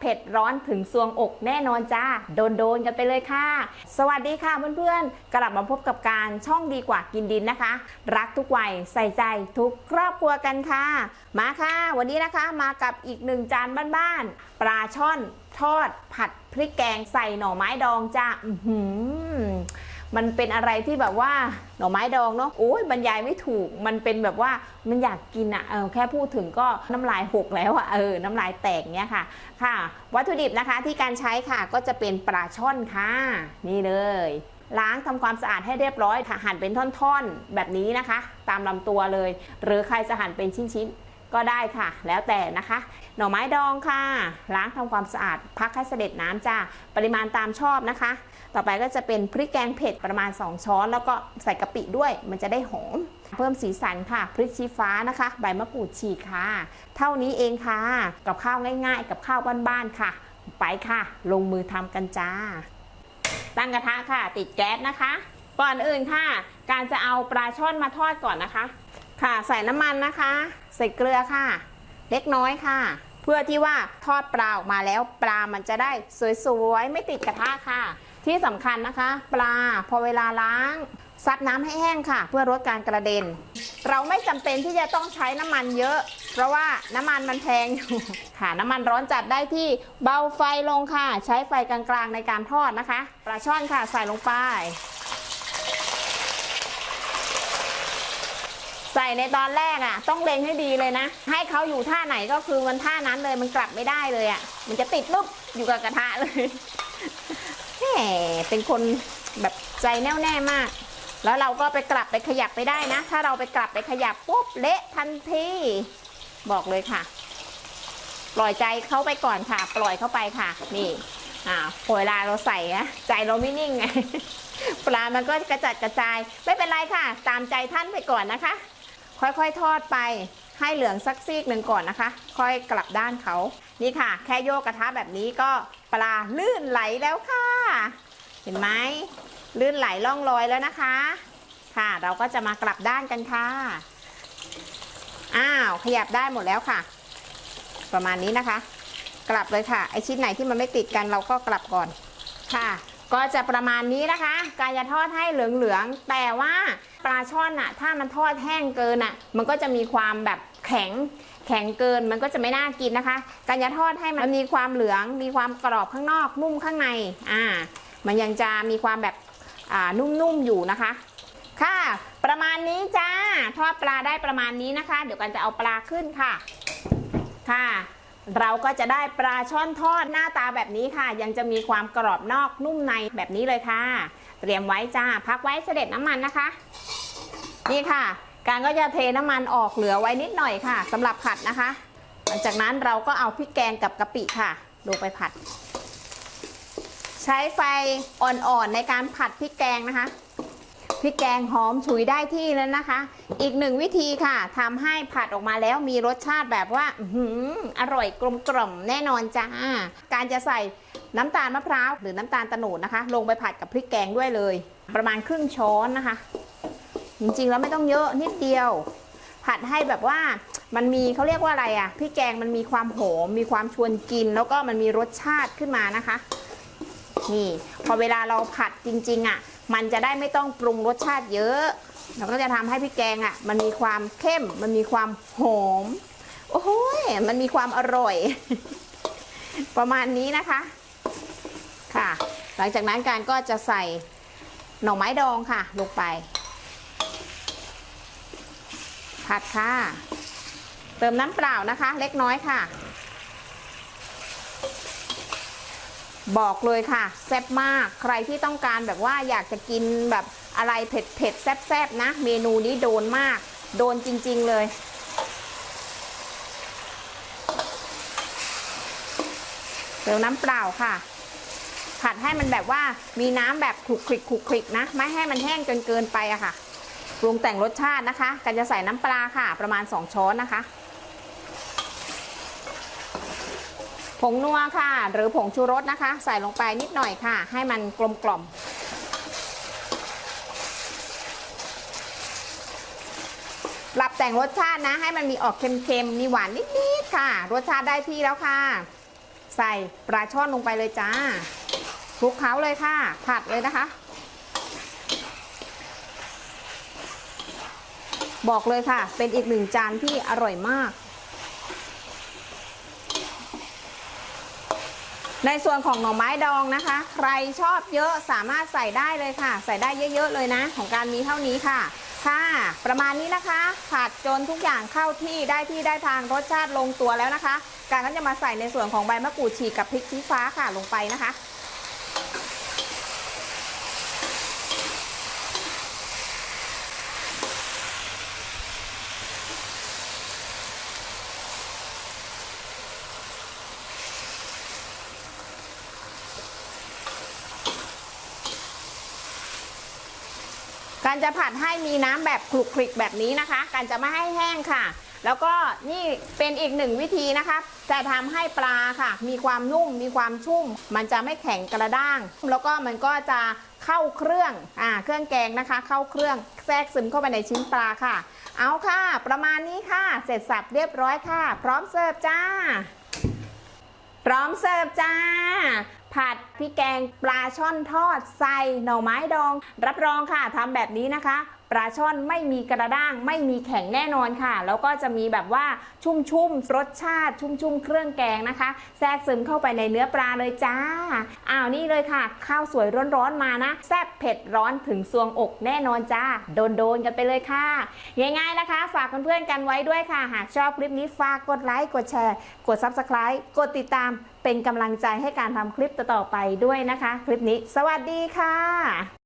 เผ็ดร้อนถึงซวงอกแน่นอนจ้า โดนโดนๆกันไปเลยค่ะ สวัสดีค่ะเพื่อนๆ กลับมาพบกับการช่องดีกว่ากินดินนะคะ รักทุกวัยใส่ใจทุกครอบครัวกันค่ะ มาค่ะ วันนี้นะคะมากับอีกหนึ่งจานบ้านๆปลาช่อนทอดผัดพริกแกงใส่หน่อไม้ดองจ้าอื้อหือ มันเป็นอะไรที่แบบว่าหน่อไม้ดองเนาะโอ้ยบรรยายไม่ถูก มันเป็นแบบว่ามันอยากกินอะเออแค่พูดถึงก็น้ำลายหกแล้วอะเออน้ำลายแตกเนี้ยค่ะ ค่ะ วัตถุดิบนะคะที่การใช้ค่ะก็จะเป็นปลาช่อนค่ะ นี่เลยล้างทำความสะอาดให้เรียบร้อยหั่นเป็นท่อนๆ แบบนี้นะคะ ตามลำตัวเลย หรือใครจะหั่นเป็นชิ้นๆ ก็ได้ค่ะ แล้วแต่นะคะ หน่อไม้ดองค่ะ ล้างทำความสะอาดพักให้เสด็จน้ำจ้าปริมาณตามชอบนะคะ ต่อไปก็จะเป็นพริกแกงเผ็ดประมาณ 2 ช้อน แล้วก็ใส่กะปิด้วย มันจะได้หอมเพิ่มสีสันค่ะพริกชี้ฟ้านะคะ ใบมะกรูดฉีกค่ะ เท่านี้เองค่ะ กับข้าวง่ายๆ กับข้าวบ้านๆค่ะ ไปค่ะ ลงมือทำกันจ้า ตั้งกระทะค่ะ ติดแก๊สนะคะ ก่อนอื่นค่ะ การจะเอาปลาช่อนมาทอดก่อนนะคะ ค่ะใส่น้ำมันนะคะ ใส่เกลือค่ะ เล็กน้อยค่ะ เพื่อที่ว่าทอดปลาออกมาแล้วปลามันจะได้สวยๆ ไม่ติดกระทะค่ะ ที่สำคัญนะคะ ปลาพอเวลาล้างซับน้ำให้แห้งค่ะ เพื่อลดการกระเด็น เราไม่จำเป็นที่จะต้องใช้น้ำมันเยอะ เพราะว่าน้ำมันมันแพงอยู่ค่ะน้ำมันร้อนจัดได้ที่เบาไฟลงค่ะ ใช้ไฟกลางๆในการทอดนะคะปลาช่อนค่ะใส่ลงไป ใส่ในตอนแรกอะ ต้องเล็งให้ดีเลยนะ ให้เขาอยู่ท่าไหนก็คือมันท่านั้นเลยมันกลับไม่ได้เลยอะ มันจะติดปุ๊บอยู่กับกระทะเลยแหมเป็นคนแบบใจแน่วแน่มาก แล้วเราก็ไปกลับไปขยับไปได้นะ ถ้าเราไปกลับไปขยับปุ๊บเละทันทีบอกเลยค่ะ ปล่อยใจเขาไปก่อนค่ะ ปล่อยเข้าไปค่ะ นี่อ่าพอเวลาเราใส่นะใจเราไม่นิ่งไงปลามันก็กระจัดกระจาย ไม่เป็นไรค่ะ ตามใจท่านไปก่อนนะคะ ค่อยๆทอดไปให้เหลืองสักซีกหนึ่งก่อนนะคะ ค่อยกลับด้านเขานี่ค่ะ แค่โยกกระทะแบบนี้ก็ปลาลื่นไหลแล้วค่ะ เห็นไหมลื่นไหลล่องลอยแล้วนะคะ ค่ะเราก็จะมากลับด้านกันค่ะอ้าวขยับได้หมดแล้วค่ะ ประมาณนี้นะคะ กลับเลยค่ะไอชิ้นไหนที่มันไม่ติดกันเราก็กลับก่อนค่ะ ก็จะประมาณนี้นะคะ การจะทอดให้เหลืองๆ แต่ว่าปลาช่อนอะถ้ามันทอดแห้งเกินอะมันก็จะมีความแบบแข็งแข็งเกินมันก็จะไม่น่ากินนะคะ การจะทอดให้มันมีความเหลือง มีความกรอบข้างนอก นุ่มข้างในอ่ามันยังจะมีความแบบอ่านุ่มๆอยู่นะคะ ค่ะ ประมาณนี้จ้าทอดปลาได้ประมาณนี้นะคะ เดี๋ยวกันจะเอาปลาขึ้นค่ะ ค่ะ เราก็จะได้ปลาช่อนทอดหน้าตาแบบนี้ค่ะ ยังจะมีความกรอบนอกนุ่มในแบบนี้เลยค่ะ เตรียมไว้จ้า พักไว้เสด็จน้ำมันนะคะ นี่ค่ะ การก็จะเทน้ำมันออกเหลือไว้นิดหน่อยค่ะสำหรับผัดนะคะ หลังจากนั้นเราก็เอาพริกแกงกับกะปิค่ะ ลงไปผัด ใช้ไฟอ่อนๆในการผัดพริกแกงนะคะ พริกแกงหอมฉุยได้ที่แล้วนะคะ อีกหนึ่งวิธีค่ะทำให้ผัดออกมาแล้วมีรสชาติแบบว่าอร่อยกลมกล่อมแน่นอนจ้า การจะใส่น้ำตาลมะพร้าวหรือน้ำตาลตะโนดนะคะ ลงไปผัดกับพริกแกงด้วยเลย ประมาณครึ่งช้อนนะคะ จริงๆแล้วไม่ต้องเยอะนิดเดียว ผัดให้แบบว่ามันมีเขาเรียกว่าอะไรอะ่ะพริกแกงมันมีความหอมมีความชวนกิน แล้วก็มันมีรสชาติขึ้นมานะคะนี่พอเวลาเราผัดจริงๆอะ่ะ มันจะได้ไม่ต้องปรุงรสชาติเยอะ เราก็จะทำให้พริกแกงอะ่ะ มันมีความเข้ม มันมีความหอม โอ้โหมันมีความอร่อย ประมาณนี้นะคะ ค่ะ หลังจากนั้นการก็จะใส่หน่อไม้ดองค่ะ ลงไป ผัดค่ะ เติมน้ำเปล่านะคะ เล็กน้อยค่ะ บอกเลยค่ะแซ่บมากใครที่ต้องการแบบว่าอยากจะกินแบบอะไรเผ็ดเผ็ดๆแซ่บๆนะ เมนูนี้โดนมาก โดนจริง ๆ เลย เติมน้ำเปล่าค่ะ ผัดให้มันแบบว่ามีน้ำแบบคลุกคลิกคลุกคลิกนะ ไม่ให้มันแห้งจนเกินไปอะค่ะปรุงแต่งรสชาตินะคะกันจะใส่น้ำปลาค่ะ ประมาณ 2 ช้อนนะคะ ผงนัวค่ะ หรือผงชูรสนะคะ ใส่ลงไปนิดหน่อยค่ะ ให้มันกลมกล่อมปรับแต่งรสชาตินะ ให้มันมีออกเค็มๆ มีหวานนิดๆ ค่ะ รสชาติได้ที่แล้วค่ะ ใส่ปลาช่อนลงไปเลยจ้าคลุกเคล้าเลยค่ะ ผัดเลยนะคะ บอกเลยค่ะ เป็นอีกหนึ่งจานที่อร่อยมาก ในส่วนของหน่อไม้ดองนะคะ ใครชอบเยอะสามารถใส่ได้เลยค่ะ ใส่ได้เยอะๆเลยนะ ของการมีเท่านี้ค่ะค่ะประมาณนี้นะคะผัดจนทุกอย่างเข้าที่ได้ที่ได้ทางรสชาติลงตัวแล้วนะคะ การก็จะมาใส่ในส่วนของใบมะกรูดฉีกกับพริกชี้ฟ้าค่ะลงไปนะคะ การจะผัดให้มีน้ำแบบคลุกคลิกแบบนี้นะคะ การจะไม่ให้แห้งค่ะ แล้วก็นี่เป็นอีกหนึ่งวิธีนะคะ จะทำให้ปลาค่ะ มีความนุ่มมีความชุ่ม มันจะไม่แข็งกระด้าง แล้วก็มันก็จะเข้าเครื่องอ่าเครื่องแกงนะคะ เข้าเครื่องแทรกซึมเข้าไปในชิ้นปลาค่ะ เอาค่ะ ประมาณนี้ค่ะ เสร็จสับเรียบร้อยค่ะ พร้อมเสิร์ฟจ้า ร้อมเสิร์ฟจ้า ผัดพริกแกงปลาช่อนทอดใส่หน่อไม้ดอง รับรองค่ะทำแบบนี้นะคะ ปลาช่อนไม่มีกระด้าง ไม่มีแข็งแน่นอนค่ะ แล้วก็จะมีแบบว่าชุ่มๆรสชาติชุ่มๆเครื่องแกงนะคะ แทรกซึมเข้าไปในเนื้อปลาเลยจ้าอ้าวนี่เลยค่ะ ข้าวสวยร้อนๆมานะแซ่บเผ็ดร้อนถึงซวงอกแน่นอนจ้าโดนๆกันไปเลยค่ะง่ายๆนะคะ ฝากเพื่อนๆกันไว้ด้วยค่ะ หากชอบคลิปนี้ฝากกดไลค์กดแชร์ กด Subscribe กดติดตามเป็นกำลังใจให้การทำคลิปต่อๆไปด้วยนะคะ คลิปนี้ สวัสดีค่ะ